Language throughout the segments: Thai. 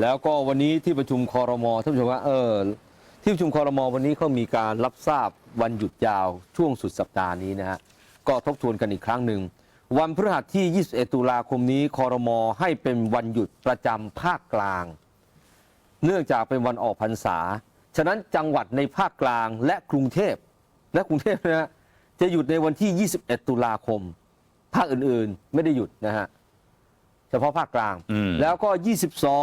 แล้วก็วันนี้ที่ประชุมคอรมอท่านผู้ชมว่าเออที่ประชุมคอรมอวันนี้เขามีการรับทราบวันหยุดยาวช่วงสุดสัปดาห์นี้นะฮะก็ทบทวนกันอีกครั้งหนึ่งวันพฤหัสที่ 21 ตุลาคมนี้คอรมอให้เป็นวันหยุดประจำภาคกลาง เนื่องจากเป็นวันออกพรรษา ฉะนั้นจังหวัดในภาคกลางและกรุงเทพและกรุงเทพนะฮะจะหยุดในวันที่ 21 ตุลาคม ภาคอื่นๆไม่ได้หยุดนะฮะเฉพาะภาคกลางอืมแล้วก็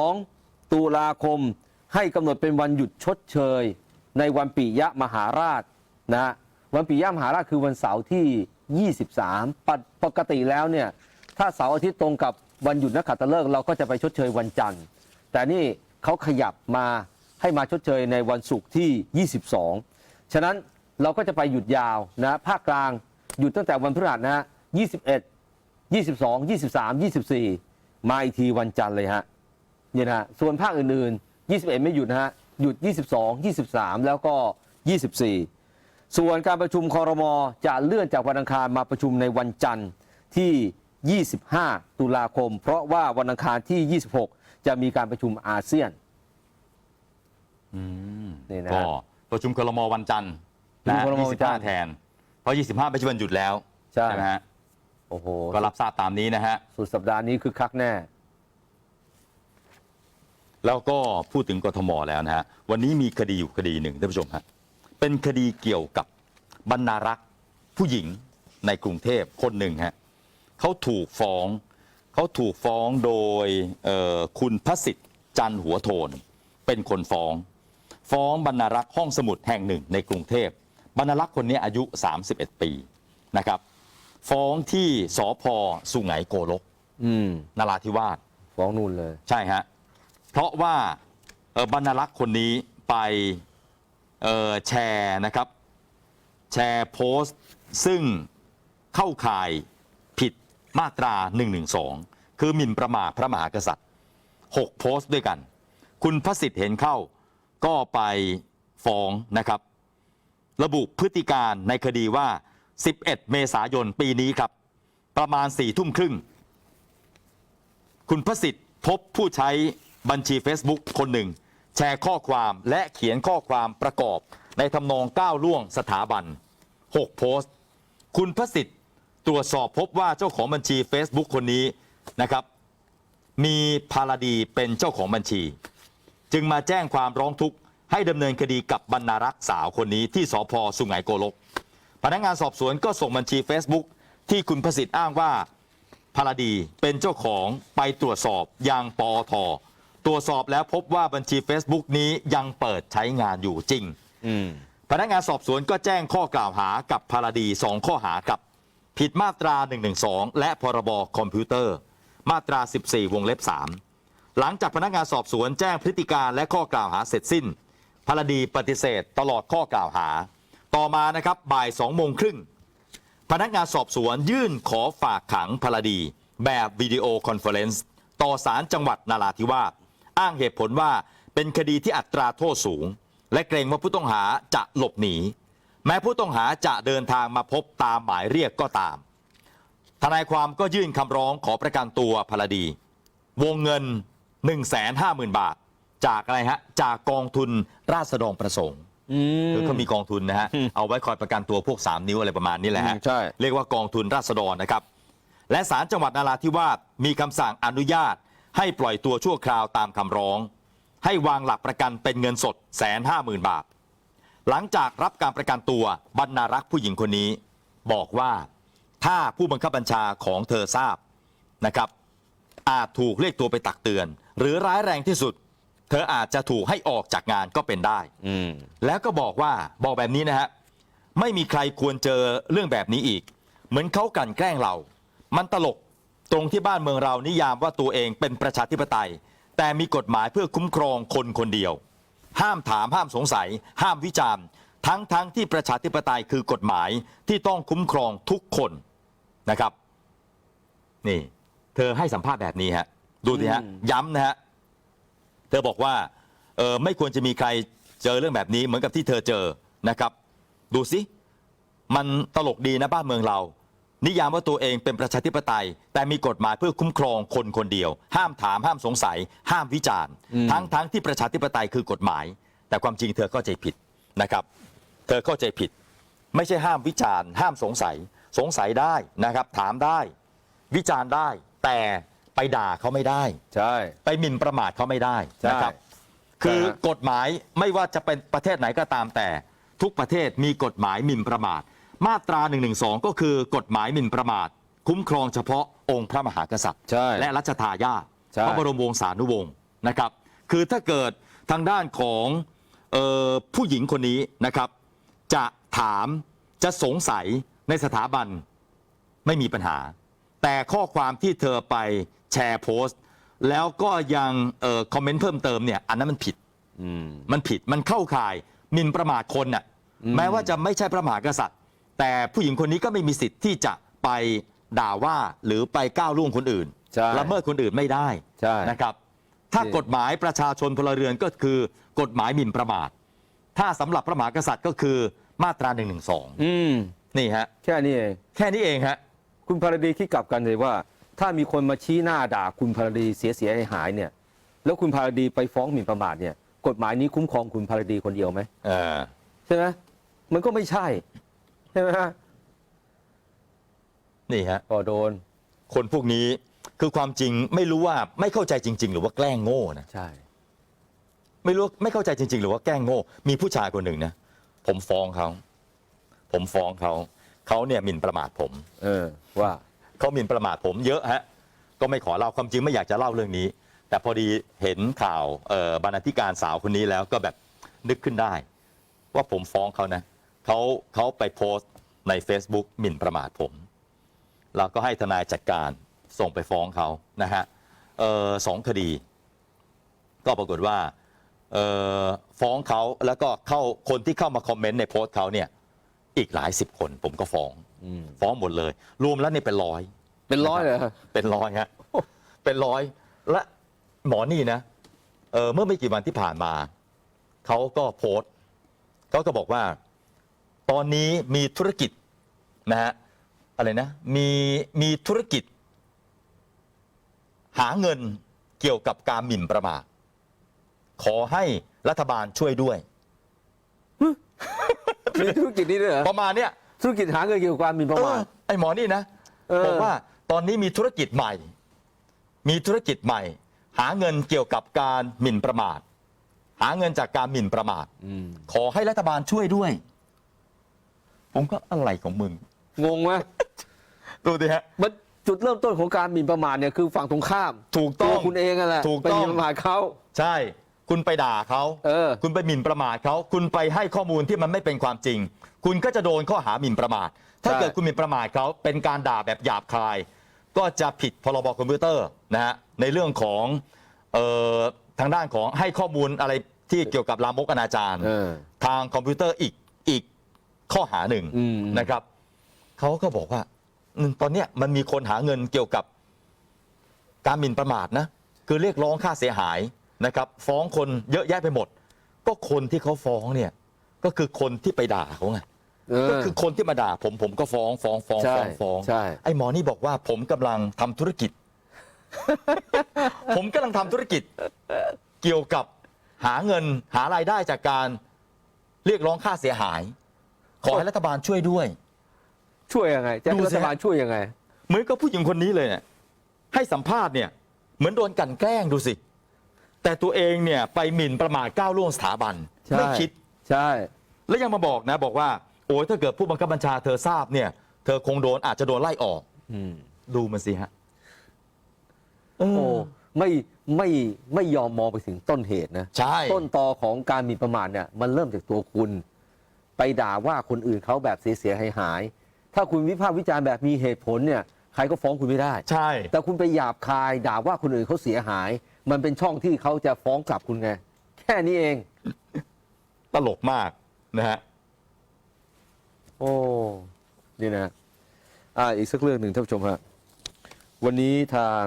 22 ตุลาคมให้กำหนดเป็นวันหยุดชดเชย ในวันปิยะมหาราชนะฮะวันปิยะมหาราชคือวันเสาร์ที่ 23ปกปกติแล้วเนี่ยถ้าเสาร์อาทิตย์ตรงกับวันหยุดนักขัตฤกษ์เราก็จะไปชดเชยวันจันทร์ แต่นี่เขาขยับมาให้มาชดเชยในวันศุกร์ที่ 22 ฉะนั้นเราก็จะไปหยุดยาวนะภาคกลางหยุดตั้งแต่วันพฤหัสนะฮะ21 22 23 24 มาอีกทีวันจันทร์เลยฮะ เนี่ยนะฮะส่วนภาคอื่นๆ 21 ไม่หยุดนะฮะ หยุด 22 23 แล้วก็ 24 ส่วนการประชุมคอรมอจะเลื่อนจากวันอังคารมาประชุมในวันจันทร์ที่ 25 ตุลาคม เพราะว่าวันอังคารที่ 26 จะมีการประชุมอาเซียนอืมนี่นะก็ฮะประชุมครมวันจันทร์ประชุนะมครมวันจันทร์25แทน เพราะ25ไม่ใช่วันหยุดแล้ว ใช่ไหมฮะโอ้โห ก็รับทราบตามนี้นะฮะ สุดสัปดาห์นี้คือคักแน่ แล้วก็พูดถึงกทมแล้วนะฮะวันนี้มีคดีอยู่คดีหนึ่งท่านผู้ชมฮะเป็นคดีเกี่ยวกับบรรณารักษ์ผู้หญิงในกรุงเทพคนหนึ่งฮะเขาถูกฟ้องเขาถูกฟ้องโดยเอ่อคุณพระสิทธิ์จันทร์หัวโทน เป็นคนฟ้อง ฟ้องบรรณารักษ์ห้องสมุดแห่งหนึ่งในกรุงเทพบรรณารักษ์คนนี้อายุ 31 ปีนะครับ ฟ้องที่สพสุไหงโกลกอืมนราธิวาสฟ้องนู่นเลย ใช่ฮะ เพราะว่าบรรณารักษ์คนนี้ไปแชร์นะครับแชร์โพสต์ซึ่งเข้าข่ายผิดมาตรา 112 คือหมิ่นประมาทพระมหากษัตริย์ 6 โพสต์ด้วยกัน คุณพระสิทธิ์เห็นเข้าก็ไปฟ้องนะครับ ระบุพฤติการในคดีว่า 11 เมษายนปีนี้ครับ ประมาณ4ทุ่มครึ่ง คุณพระสิทธิ์พบผู้ใช้ บัญชี Facebook คนหนึ่ง แชร์ข้อความและเขียนข้อความประกอบ ในทำนองก้าวล่วงสถาบัน 6 โพสต์ คุณพระสิทธิ์ตรวจสอบพบว่าเจ้าของบัญชี Facebook คนนี้นะครับ มีพาราดีเป็นเจ้าของบัญชี จึงมาแจ้งความร้องทุกข์ให้ดำเนินคดีกับบรรณารักษ์สาวคนนี้ที่สพสุไหงโกลก พนักงานสอบสวนก็ส่งบัญชี Facebook ที่คุณประสิทธิ์อ้างว่าพาราดีเป็นเจ้าของไปตรวจสอบยังปอท ตรวจสอบแล้วพบว่าบัญชี Facebook นี้ยังเปิดใช้งานอยู่จริง อืม พนักงานสอบสวนก็แจ้งข้อกล่าวหากับพาราดี 2 ข้อหาครับ ผิดมาตรา 112 และพรบคอมพิวเตอร์ มาตรา 14 วงเล็บ 3 หลังจากพนักงานสอบสวนแจ้งพฤติการและข้อกล่าวหาเสร็จสิ้นพาราดีปฏิเสธตลอดข้อกล่าวหา ต่อมานะครับบ่าย2โมงครึ่งพนักงานสอบสวนยื่นขอฝากขังพลดี แบบวิดีโอคอนเฟอเรนซ์ต่อศาลจังหวัดนาราธิวาส อ้างเหตุผลว่าเป็นคดีที่อัตราโทษสูง และเกรงว่าผู้ต้องหาจะหลบหนี แม้ผู้ต้องหาจะเดินทางมาพบตามหมายเรียกก็ตาม ทนายความก็ยื่นคำร้องขอประกันตัวพลดี วงเงิน 150,000 บาท จากอะไรฮะ จากกองทุนราษฎรประสงค์อืมคือเขามีกองทุนนะฮะอืมเอาไว้คอยประกันตัวพวก 3 นิ้วอะไรประมาณนี้แหละฮะอืมใช่เรียกว่ากองทุนราษฎรนะครับ และศาลจังหวัดนาราธิวาสมีคำสั่งอนุญาต ให้ปล่อยตัวชั่วคราวตามคำร้อง ให้วางหลักประกันเป็นเงินสดแสนห้าหมื่นบาท หลังจากรับการประกันตัวบรรณารักษ์ผู้หญิงคนนี้ บอกว่าถ้าผู้บังคับบัญชาของเธอทราบนะครับ อาจถูกเรียกตัวไปตักเตือน หรือร้ายแรงที่สุด เธออาจจะถูกให้ออกจากงานก็เป็นได้อืมแล้วก็บอกว่าบอกแบบนี้นะฮะไม่มีใครควรเจอเรื่องแบบนี้อีก เหมือนเขากลั่นแกล้งเรา มันตลก ตรงที่บ้านเมืองเรานิยามว่าตัวเองเป็นประชาธิปไตย แต่มีกฎหมายเพื่อคุ้มครองคนคนเดียว ห้ามถามห้ามสงสัย ห้ามวิจารณ์ ทั้งทั้งที่ประชาธิปไตยคือกฎหมายที่ต้องคุ้มครองทุกคนนะครับ นี่ เธอให้สัมภาษณ์แบบนี้ฮะดูสิฮะอืมย้ำนะฮะเธอบอกว่าเออไม่ควรจะมีใครเจอเรื่องแบบนี้เหมือนกับที่เธอเจอนะครับ ดูสิมันตลกดีนะบ้านเมืองเรา นิยามว่าตัวเองเป็นประชาธิปไตย แต่มีกฎหมายเพื่อคุ้มครองคนคนเดียว ห้ามถามห้ามสงสัย ห้ามวิจารณ์อืมทั้งทั้งที่ประชาธิปไตยคือกฎหมาย แต่ความจริงเธอเข้าใจผิดนะครับ เธอเข้าใจผิด ไม่ใช่ห้ามวิจารณ์ ห้ามสงสัย สงสัยได้นะครับ ถามได้ วิจารณ์ได้ แต่ไปด่าเขาไม่ได้ ใช่ ไปหมิ่นประมาทเขาไม่ได้ใช่ นะครับ คือนะฮะกฎหมายไม่ว่าจะเป็นประเทศไหนก็ตามแต่ ทุกประเทศมีกฎหมายหมิ่นประมาท มาตรา1นึก็คือกฎหมายหมิ่นประมาท คุ้มครองเฉพาะองค์พระมหากษัตริย์ ใช่ และรัชทายาทใช่ พระบรมวงศานุวงศ์นะครับ คือถ้าเกิดทางด้านของเออผู้หญิงคนนี้นะครับ จะถามจะสงสัยในสถาบันไม่มีปัญหา แต่ข้อความที่เธอไปแชร์โพสต์ แล้วก็ยังเออคอมเมนต์เพิ่มเติมเนี่ยอันนั้นมันผิด อืม มันผิดมันเข้าข่ายหมิ่นประมาทคนน่ะอืมแม้ว่าจะไม่ใช่พระมหากษัตริย์ แต่ผู้หญิงคนนี้ก็ไม่มีสิทธิ์ที่จะไปด่าว่าหรือไปก้าวล่วงคนอื่นใช่ละเมิดคนอื่นไม่ได้ใช่นะครับ ถ้านี่กฎหมายประชาชนพลเรือนก็คือกฎหมายหมิ่นประมาท ถ้าสำหรับพระมหากษัตริย์ก็คือมาตรา1นึอืม นี่ฮะแค่นี้เอง แค่นี้เองฮะ คุณพารดีคิดกลับกันเลยว่า ถ้ามีคนมาชี้หน้าด่าคุณพารดีเสียเสียหายหายๆเนี่ย แล้วคุณพารดีไปฟ้องหมิ่นประมาทเนี่ย กฎหมายนี้คุ้มครองคุณพารดีคนเดียวไหมเออ ใช่ไหมมันก็ไม่ใช่ใช่ไหมฮะนี่ฮะ ก็โดน คนพวกนี้คือความจริงไม่รู้ว่าไม่เข้าใจจริง ๆ หรือว่าแกล้งโง่นะใช่ ไม่รู้ไม่เข้าใจจริง ๆ หรือว่าแกล้งโง่ มีผู้ชายคนหนึ่งนะผมฟ้องเขาผมฟ้องเขาเขาเนี่ยหมิ่นประมาทผม เออ ว่าเขาหมิ่นประมาทผมเยอะฮะ ก็ไม่ขอเล่าความจริงไม่อยากจะเล่าเรื่องนี้ แต่พอดีเห็นข่าวเอ่อบรรณาธิการสาวคนนี้แล้วก็แบบนึกขึ้นได้ ว่าผมฟ้องเขานะ เขาเขาไปโพสต์ใน Facebook หมิ่นประมาทผม แล้วก็ให้ทนายจัดการส่งไปฟ้องเขานะฮะเอ่อสองคดี ก็ปรากฏว่าเอ่อฟ้องเขาแล้วก็เข้าคนที่เข้ามาคอมเมนต์ในโพสต์เขาเนี่ยอีกหลายสิบคนผมก็ฟ้องอืมฟ้องหมดเลย รวมแล้วเนี่ยเป็นร้อย เป็นร้อยเลยเหรอเป็นร้อยฮะเป็นร้อยและหมอนี่นะเออเมื่อไม่กี่วันที่ผ่านมา เขาก็โพสต์เขาก็บอกว่า ตอนนี้มีธุรกิจนะฮะอะไรนะมีมีธุรกิจ หาเงินเกี่ยวกับการหมิ่นประมาทขอให้รัฐบาลช่วยด้วย มีธุรกิจนี้ด้วยเหรอประมาณเนี้ยธุรกิจหาเงินเกี่ยวกับความหมิ่นประมาท เออไอหมอนี่นะเออ บอกว่าตอนนี้มีธุรกิจใหม่ มีธุรกิจใหม่ หาเงินเกี่ยวกับการหมิ่นประมาท หาเงินจากการหมิ่นประมาทอืมขอให้รัฐบาลช่วยด้วย ผมก็อะไรของมึง งงไหมดูดิฮะ มันจุดเริ่มต้นของการหมิ่นประมาทเนี่ยคือฝั่งตรงข้ามถูกต้ตัอวงคุณเองนั่นแหละถูกไปต้องหมิ่นประมาทเขา ใช่ คุณไปด่าเขา เออ คุณไปหมิ่นประมาทเขา คุณไปให้ข้อมูลที่มันไม่เป็นความจริง คุณก็จะโดนข้อหาหมิ่นประมาท ถ้าใช่เกิดคุณหมิ่นประมาทเขาเป็นการด่าแบบหยาบคาย ก็จะผิดพรบคอมพิวเตอร์นะฮะ ในเรื่องของเอ่อทางด้านของให้ข้อมูลอะไรที่เกี่ยวกับลามกอนาจาร เออ ทางคอมพิวเตอร์อีกอีก ข้อหาหนึ่งอืมนะครับเขาก็บอกว่าอืมตอนเนี้ยมันมีคนหาเงินเกี่ยวกับการหมิ่นประมาทนะคือเรียกร้องค่าเสียหายนะครับ ฟ้องคนเยอะแยะไปหมด ก็คนที่เขาฟ้องเนี่ย ก็คือคนที่ไปด่าเขาไงเออก็คือคนที่มาด่าผมผมก็ฟ้องฟ้องฟ้องใช่ฟ้องฟ้องใช่ไอ้หมอนี่บอกว่าผมกำลังทำธุรกิจ ผมกำลังทำธุรกิจ เกี่ยวกับหาเงินหารายได้จากการเรียกร้องค่าเสียหาย ขอให้รัฐบาลช่วยด้วย ช่วยยังไงจะให้ดูรัสิฐบาลช่วยยังไง เหมือนกับผู้หญิงคนนี้เลยเนี่ยให้สัมภาษณ์เนี่ยเหมือนโดนกลันแกล้งดูสิ แต่ตัวเองเนี่ยไปหมิ่นประมาทก้าวล่วงสถาบันใช่ ไม่คิด ใช่ แล้วยังมาบอกนะบอกว่า โอ้ยถ้าเกิดผู้บังคับบัญชาเธอทราบเนี่ย เธอคงโดนอาจจะโดนไล่ออก อืม ดูมันสิฮะเอโอ้อไม่ไม่ไม่ยอมมองไปถึงต้นเหตุนะ ใช่ ต้นตอของการหมีประมาทเนี่ยมันเริ่มจากตัวคุณ ไปด่าว่าคนอื่นเขาแบบเสียหายหายๆถ้าคุณวิพากษ์วิจารณ์แบบมีเหตุผลเนี่ยใครก็ฟ้องคุณไม่ได้ ใช่ แต่คุณไปหยาบคายด่าว่าคนอื่นเขาเสียหาย มันเป็นช่องที่เขาจะฟ้องกลับคุณไง แค่นี้เอง ตลกมากนะฮะ โอ้นี่นะอ่าอีกสักเรื่องหนึ่งท่านผู้ชมฮะวันนี้ทาง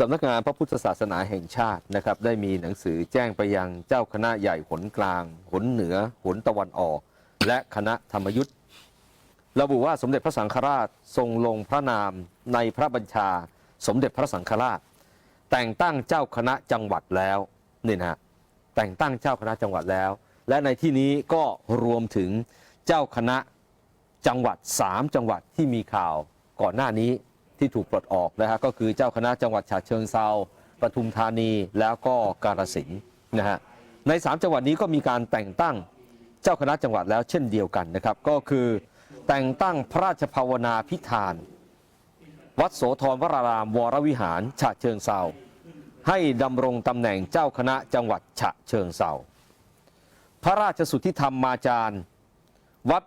สำนักงานพระพุทธศาสนาแห่งชาตินะครับได้มีหนังสือแจ้งไปยังเจ้าคณะใหญ่หนกลาง หนเหนือ หนตะวันออก และคณะธรรมยุทธ์ระบุว่าสมเด็จพระสังฆราชทรงลงพระนามในพระบัญชา สมเด็จพระสังฆราช แต่งตั้งเจ้าคณะจังหวัดแล้วนี่นะแต่งตั้งเจ้าคณะจังหวัดแล้ว และในที่นี้ก็รวมถึงเจ้าคณะจังหวัด 3 จังหวัดที่มีข่าวก่อนหน้านี้ ที่ถูกปลดออกนะฮะก็คือเจ้าคณะจังหวัดฉะเชิงเซาปทุมธานีแล้วก็กาฬสินธุ์นะฮะใน 3 จังหวัดนี้ก็มีการแต่งตั้งเจ้าคณะจังหวัดแล้วเช่นเดียวกันนะครับก็คือแต่งตั้งพระราชภาวนาพิธาน วัดโสธรวราราม วรวิหารฉะเชิงเซาให้ดำรงตำแหน่งเจ้าคณะจังหวัดฉะเชิงเซาพระราชสุทธิธรรมมาจารย์ วัด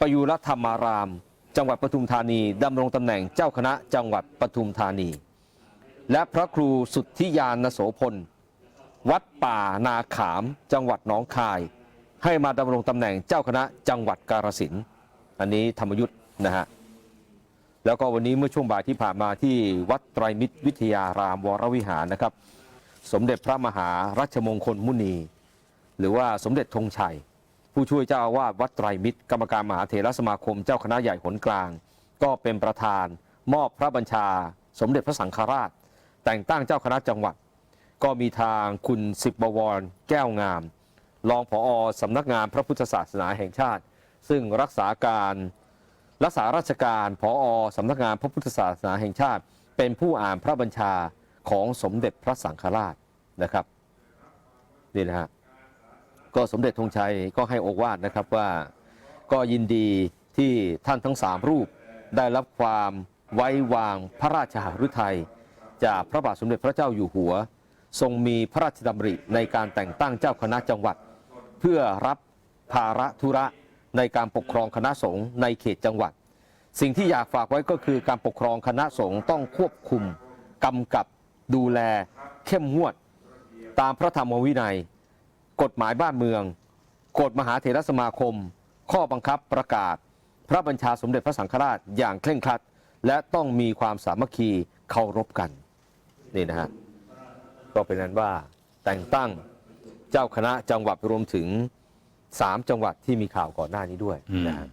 ประยุรธรรมาราม จังหวัดปทุมธานีดำรงตำแหน่งเจ้าคณะจังหวัดปทุมธานี และพระครูสุทธิยานโสพล วัดป่านาขาม จังหวัดหนองคาย ให้มาดำรงตำแหน่งเจ้าคณะจังหวัดกาฬสินธุ์อันนี้ธรรมยุทธ์นะฮะแล้วก็วันนี้เมื่อช่วงบ่ายที่ผ่านมาที่วัดไตรมิตรวิทยารามวรวิหารนะครับ สมเด็จพระมหารัชมงคลมุนี หรือว่าสมเด็จธงชัย ผู้ช่วยเจ้าอาวาสวัดไตรมิตร กรรมการมหาเถรสมาคมเจ้าคณะใหญ่หนกลาง ก็เป็นประธาน มอบพระบัญชา สมเด็จพระสังฆราช แต่งตั้งเจ้าคณะจังหวัด ก็มีทางคุณสิบบวร แก้วงาม รองผอสำนักงานพระพุทธศาสนาแห่งชาติ ซึ่งรักษาการรักษาราชการผอสำนักงานพระพุทธศาสนาแห่งชาติ เป็นผู้อ่านพระบัญชาของสมเด็จพระสังฆราชนะครับนี่นะฮะ ก็สมเด็จธงชัยก็ให้โอวาทนะครับว่าก็ยินดีที่ท่านทั้งสามรูป ได้รับความไว้วางพระราชหฤทัยจากพระบาทสมเด็จพระเจ้าอยู่หัว ทรงมีพระราชดำริในการแต่งตั้งเจ้าคณะจังหวัด เพื่อรับภาระธุระในการปกครองคณะสงฆ์ในเขตจังหวัด สิ่งที่อยากฝากไว้ก็คือการปกครองคณะสงฆ์ต้องควบคุมกำกับดูแลเข้มงวด ตามพระธรรมวินัย กฎหมายบ้านเมือง กฎมหาเถรสมาคม ข้อบังคับประกาศ พระบัญชาสมเด็จพระสังฆราชอย่างเคร่งครัด และต้องมีความสามัคคีเคารพกันนี่นะฮะก็เป็นนั้นว่าแต่งตั้งเจ้าคณะจังหวัดรวมถึง3จังหวัดที่มีข่าวก่อนหน้านี้ด้วยนะฮะ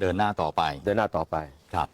เดินหน้าต่อไป เดินหน้าต่อไปครับ